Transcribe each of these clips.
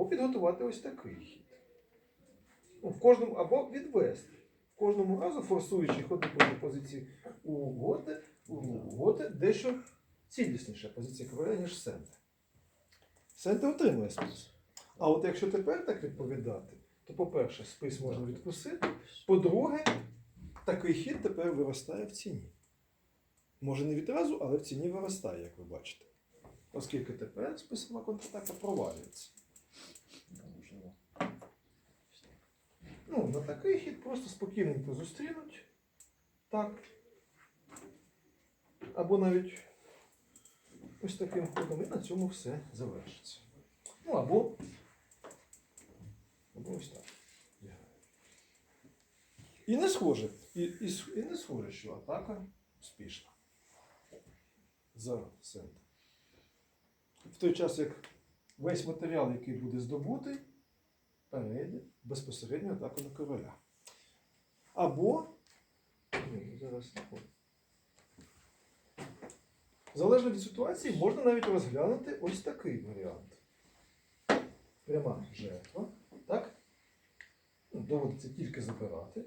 Або підготувати ось такий хід. Ну, в кожному, або відвести. В кожному разу, форсуючи ходити по позиції у готи, у готи дещо цілісніша позиція короля, ніж сенте. Сенте отримує спис. А от якщо тепер так відповідати, то, по-перше, спис можна відкусити. По-друге, такий хід тепер виростає в ціні. Може не відразу, але в ціні виростає, як ви бачите. Оскільки тепер списова контратака провалюється. Можливо. Ну, на такий хід просто спокійненько зустрінуть. Так. Або навіть ось таким ходом, і на цьому все завершиться. Ну, або, або ось так. І не схоже, і, і, і не схоже, що атака успішна. За центр. В той час, як весь матеріал, який буде здобутий, перейде безпосередньо атаку на короля. Або. Ні, зараз. о. Залежно від ситуації, можна навіть розглянути ось такий варіант. Пряма жертва. Так? Ну, доводиться тільки забирати.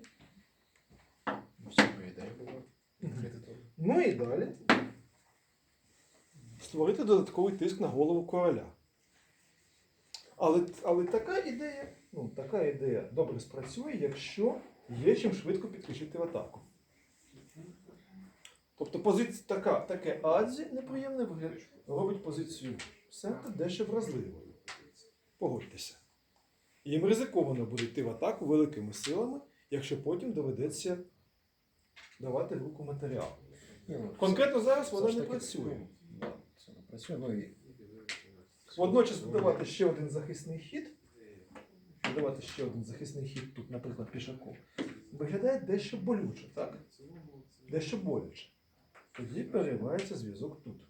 Відкрити. Ну і далі. Створити додатковий тиск на голову короля. Але, але така ідея, ну, така ідея добре спрацює, якщо є чим швидко підключити в атаку. Тобто позиція така, таке адзі неприємне вигляд робить позицію сента дещо вразливою. Погодьтеся. Їм ризиковано буде йти в атаку великими силами, якщо потім доведеться давати руку матеріал. Ну, Конкретно зараз вона не працює. ну, не працює. Ну Водночас додавати ще один захисний хід, додавати ще один захисний хід тут, наприклад, пішаку, виглядає дещо болюче, так? Дещо боляче. Тоді переривається зв'язок тут.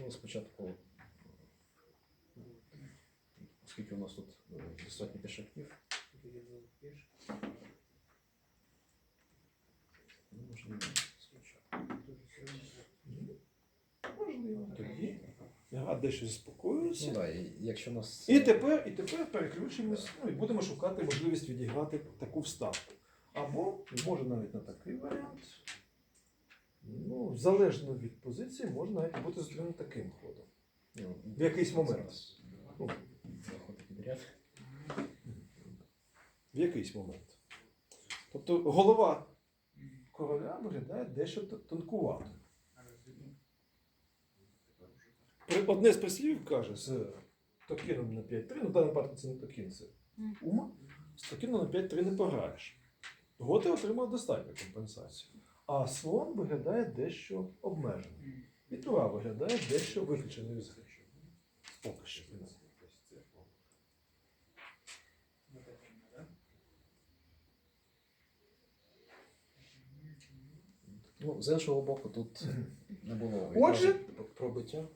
ну, спочатку, оскільки у нас тут е, достатньо пішаків. Ну, можливо, спочатку. Можливо. Гра дещо Ну заспокоюється. так, і якщо нас. І тепер, і тепер переключимось, ну і будемо шукати можливість відіграти таку вставку. Або може навіть на такий варіант. Ну, залежно від позиції, можна навіть бути зустрінути таким ходом. ну, В якийсь момент. Ну, в якийсь момент. Тобто голова короля виглядає дещо тонкувато. Одне з прислів'їв каже з токіном на 5-3, ну в даному випадку це не токін, це ума, з токіном на 5-3 не пограєш. Готи отримав достатню компенсацію. А слон виглядає дещо обмеженим. І тура виглядає дещо виключеною з гри. Поки що, принаймні. Ну, з іншого боку, тут не було Отже- пробиття.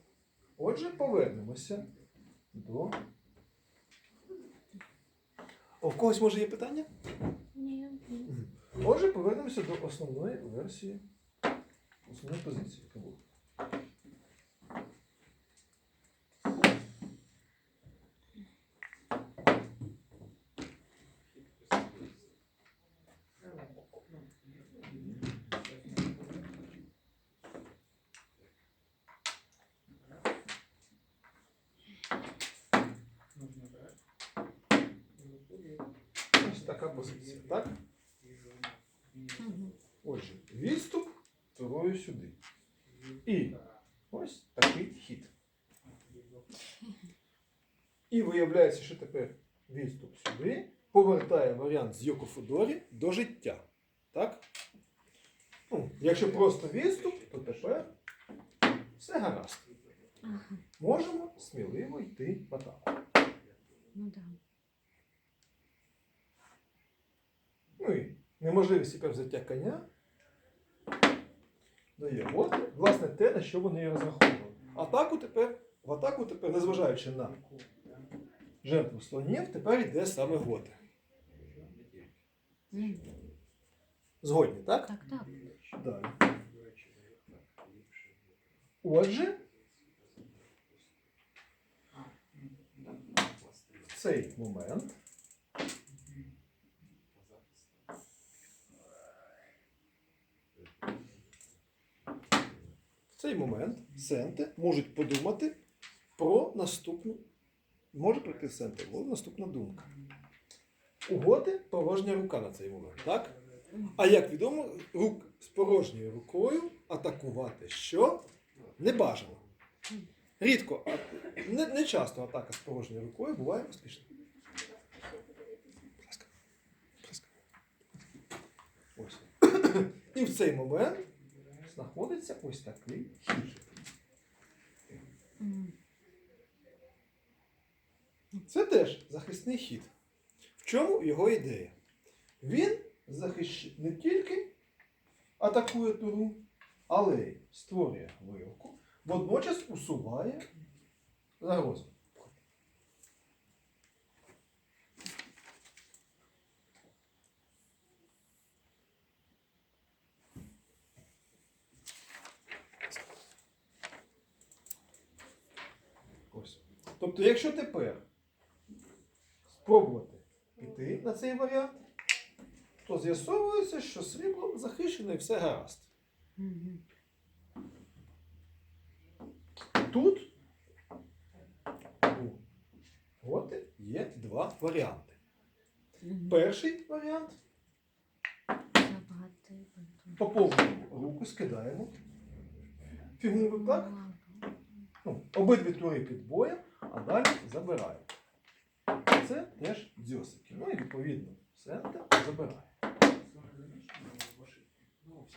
Отже, повернемося до. О, в когось може є питання? Ні. Отже, повернемося до основної версії, основної позиції, яка була. Ось така позиція, так? Отже, відступ турою сюди. І ось такий хід. І виявляється, що тепер відступ сюди повертає варіант з Йоко Фудорі до життя. Так? Ну, якщо просто відступ, то тепер все гаразд. Можемо сміливо йти атаку. ну да. Ну і неможливість тепер взяття коня дає. От, власне, те, на що вони розраховували. Атаку тепер, в атаку тепер, незважаючи на жертву слонів, тепер йде саме готи. Згодні, так? Так, так. Далі. Отже, цей момент в цей момент сенти можуть подумати про наступну. Може прийти сенти, буде наступна думка. У готи порожня рука на цей момент, так? А як відомо, рук з порожньою рукою атакувати що? Не бажано. Рідко, не, не часто атака з порожньою рукою буває успішна. Ось. І в цей момент знаходиться ось такий хід. Це теж захисний хід. В чому його ідея? Він захищ... не тільки атакує туру, але й створює вилку, водночас усуває загрозу. Ось. Тобто, якщо тепер спробувати піти на цей варіант, то з'ясовується, що срібло захищено і все гаразд. Тут готи є два варіанти. Перший варіант поповнюємо руку, скидаємо фігуру, так? Ну, обидві тури під боєм, а далі забираємо. Це теж дзьосики. Ну і відповідно сенте забирає. Ну.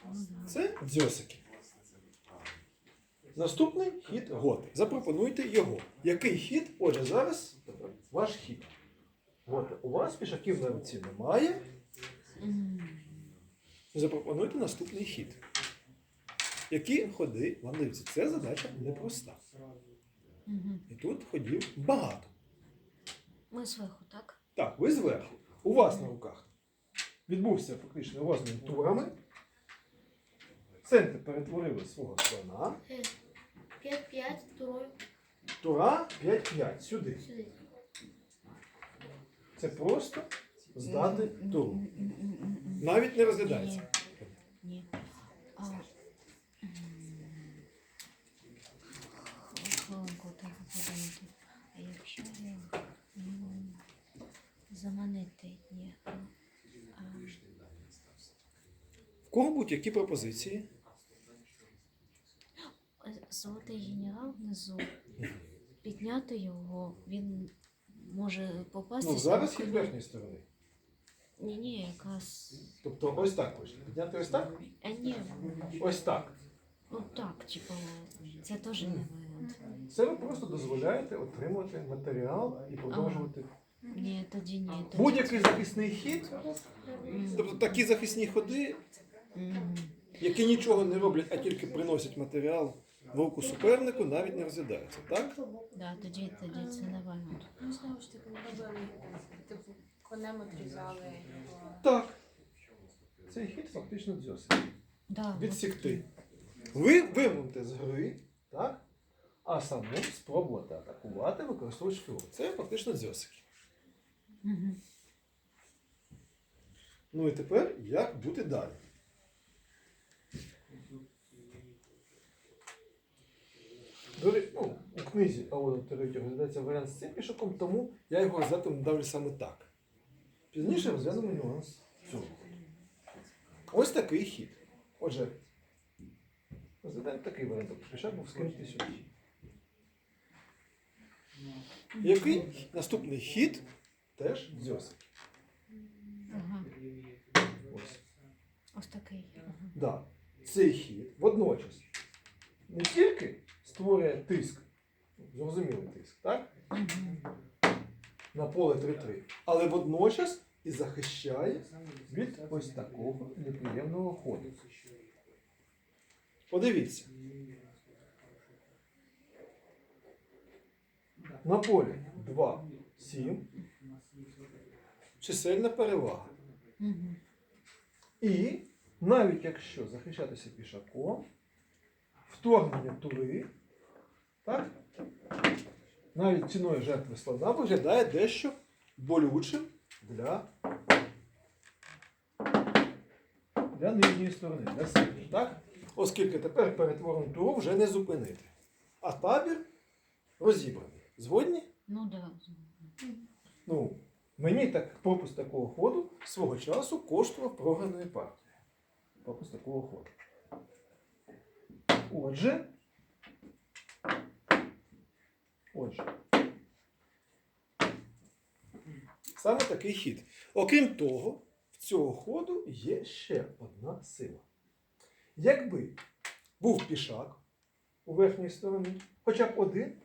Це дзьосики. Наступний хід готи. Запропонуйте його. Який хід? Отже, зараз ваш хід. Готи. У вас пішаків на руці немає. Запропонуйте наступний хід. Які ходи вам даються? Це задача непроста. І тут ходів багато. Ми зверху, так? Так, ви зверху. У вас на руках відбувся фактично розмін турами. Центр перетворили свого слона. 5-5, турою Тура 5-5. Сюди. сюди. Це просто здати туру. Навіть не розглядається. Ні. А, м, Хвилинку треба подумати. А якщо я м, заманити ні. А, а, В кого будь-які пропозиції? Золотий генерал внизу. Підняти його, він може попасти. Ну, зараз хід верхньої сторони. Ні, ні, якраз. Тобто ось так ось. Підняти ось так? А ні, Ось так. ну так, типу, це теж не варіант. Це ви просто дозволяєте отримувати матеріал і продовжувати. Ні, тоді ні. Тоді... Будь-який захисний хід, тобто такі захисні ходи, які нічого не роблять, а тільки приносять матеріал в руку супернику, навіть не розглядаються. Так? Да, тоді, тоді це не варіант. Ну, знову ж таки, ми робили, типу, конем отрізали його. Так. Цей хід фактично дзьосить. Да, Відсікти. Ви вимовите з гри, так? а самому спробувати атакувати, використовуючи фігуру. Це фактично дзьосик. Угу. Ну і тепер як бути далі? Ну, у книзі Аода Тереті розглядається варіант з цим пішаком, тому я його розглядати давлю саме так. Пізніше розглянемо нюанс цього. Ось такий хід. Отже, розглядаємо такий варіант. Пішак був скинутий сюди. Який наступний хід теж дзьосик. Ага. Ось. Ось такий. Ага. Да, цей хід водночас не тільки створює тиск, зрозумілий тиск, так? На поле 3-3, але водночас і захищає від ось такого неприємного ходу. Подивіться. На полі 2, 7. Чисельна перевага. І навіть якщо захищатися пішаком, вторгнення тури, так? навіть ціною жертви слона виглядає дещо болючим для, для нижньої сторони, для сильної, так? Оскільки тепер перетворену туру вже не зупинити. А табір розібраний. Згодні? Ну да. Ну, мені так пропуск такого ходу свого часу коштував програної партії. Пропуск такого ходу. Отже. Отже. Саме такий хід. Окрім того, в цього ходу є ще одна сила. Якби був пішак у верхній стороні, хоча б один,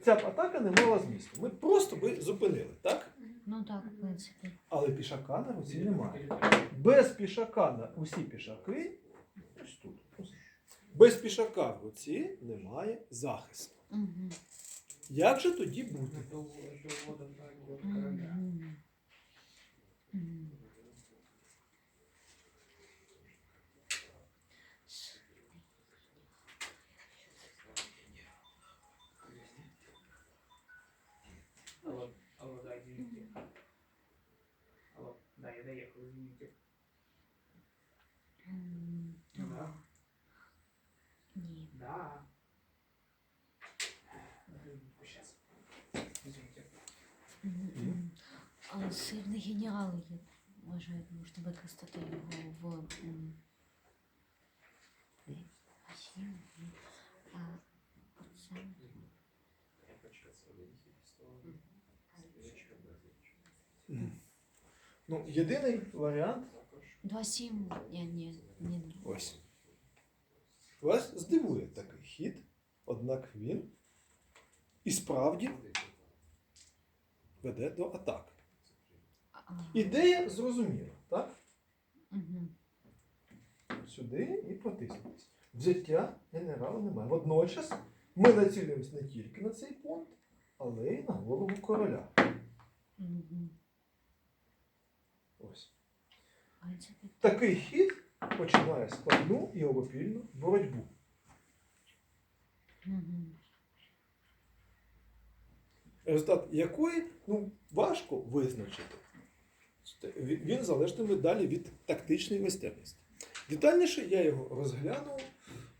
ця б атака не мала змісту. Ми просто би зупинили, так? Ну так, в принципі. Але пішака на руці немає. Без пішака на усі пішаки. Ось тут. ось. Без пішака в руці немає захисту. Угу. Як же тоді бути? Мгм. Мгм. Алло, алло, да, извините. Алло, да, я доехал, извините. М, Да. Ні. Да. Сейчас. Извините. А сильний генерал є. Може, можна використати його в. м, не, а оце. Ну, єдиний варіант. 2-7. Ні, ні, ні. Ось. Вас здивує такий хід, однак він і справді веде до атаки. Ідея зрозуміла, так? Угу. Сюди і протиснутися. Взяття генерала немає. Водночас ми націлюємось не тільки на цей пункт, але й на голову короля. Угу. Ось. Такий хід починає складну і обопільну боротьбу. угу. Результат якої ну, важко визначити. Він залежатиме далі від тактичної майстерності. Детальніше я його розглянув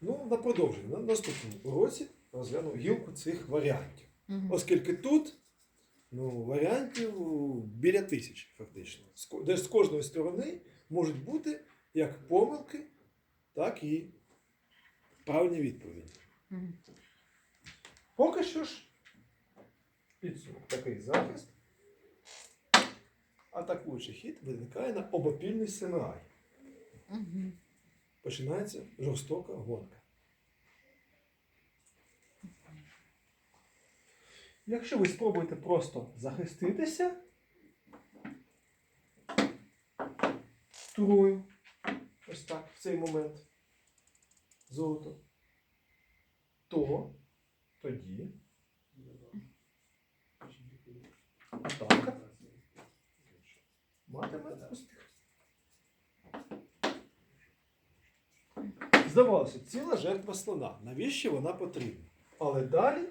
ну, на продовження. На наступному уроці розглянув гілку цих варіантів. Угу. Оскільки тут ну, варіантів біля тисячі, фактично. Де з кожної сторони можуть бути як помилки, так і правильні відповіді. Угу. Поки що ж підсумок такий захист. Атакуючий хід виникає на обопільний сценарій. Угу. Починається жорстока гонка. Якщо ви спробуєте просто захиститися турою, ось так, в цей момент золото, то тоді атака матиме успіх. Здавалося, ціла жертва слона. Навіщо вона потрібна? Але далі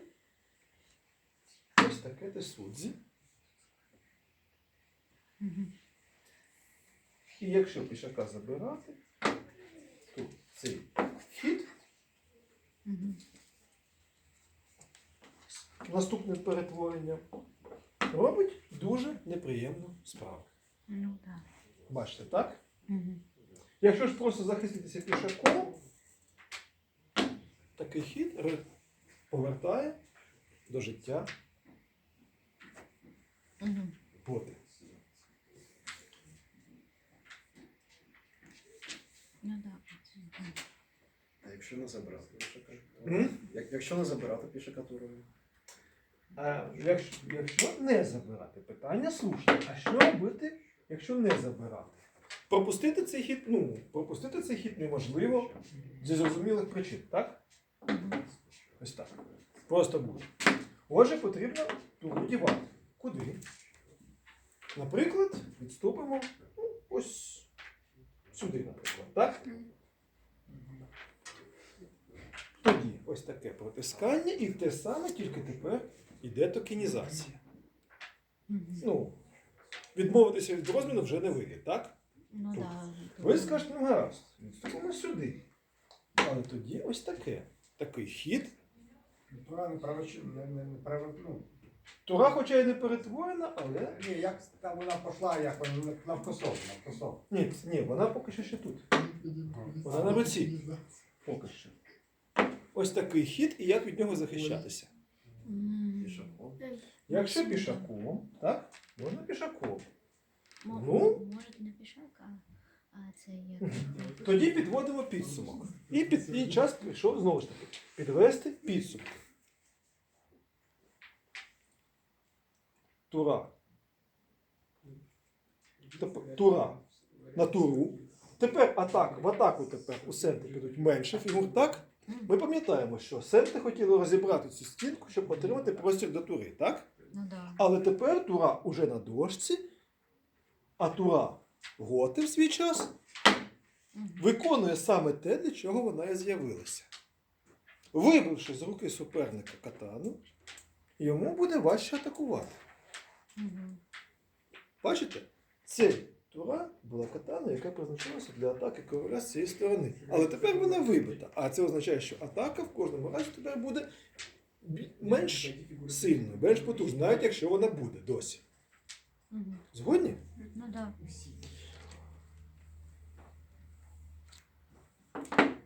ось таке те судзі. І якщо пішака забирати, то цей хід наступне перетворення робить дуже неприємну справу. Ну так. Бачите, так? Угу. Якщо ж просто захиститися пішаком, такий хід повертає до життя Угу. готи. Ну так. А якщо не забирати пішака? М? Як, якщо не забирати пішака турою? Якщо, якщо не забирати, питання слушне. А що робити, якщо не забирати? Пропустити цей хід, ну, пропустити цей хід неможливо зі зрозумілих причин, так? Ось так. Просто буде. Отже, потрібно туру дівати. Куди? Наприклад, відступимо ну, ось сюди, наприклад. Так? Тоді ось таке протискання і те саме, тільки тепер іде токенізація. Ну, відмовитися від розміну вже не вийде, так? Ну тут. да. Ви скажете, ну гаразд, відступимо сюди. Але тоді ось таке. Такий хід. Тура не правоч... не, не, не право... ну, Тура, хоча й не перетворена, але. ні, як там вона пішла, як вона навкосов, навкосов. Ні, ні, вона поки що ще тут. Вона на руці. Поки що. Ось такий хід, і як від нього захищатися. М. Якщо пішаком, так? Можна пішаком. Мо- Ну? Може не пішак, а, а це як. Тоді підводимо підсумок. І, під, і час прийшов знову ж таки підвести підсумок. Тура. Теп- Тура на туру. Тепер атак, в атаку тепер у сенти підуть менше фігур, так? Ми пам'ятаємо, що сенти хотіли розібрати цю стінку, щоб отримати простір до тури, так? Ну да. Але тепер тура уже на дошці, а тура готи в свій час виконує саме те, для чого вона і з'явилася. Вибивши з руки суперника катану, йому буде важче атакувати. Бачите? Цей тура була катана, яка призначалася для атаки короля з цієї сторони. Але тепер вона вибита. А це означає, що атака в кожному разі тепер буде менш сильною, менш потужною, навіть якщо вона буде досі. Згодні? Ну да.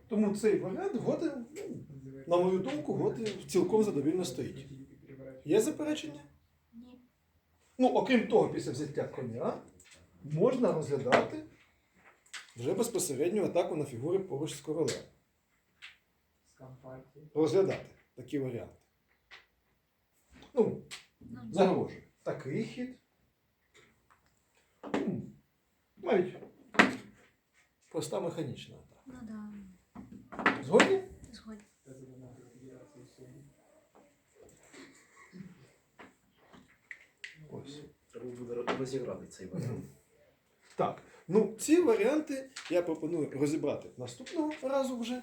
Тому цей варіант готи, на мою думку, готи цілком задовільно стоїть. Є заперечення? Ні. Ну, окрім того, після взяття коня можна розглядати вже безпосередню атаку на фігури поруч з королем. Розглядати такі варіанти. Ну, Ну, загрожує. Такий хід. Ну, Навіть проста механічна атака. ну да. Згодні? Згодні. Ось. Треба буде розіграти цей варіант. Так. Ну, ці варіанти я пропоную розібрати наступного разу вже.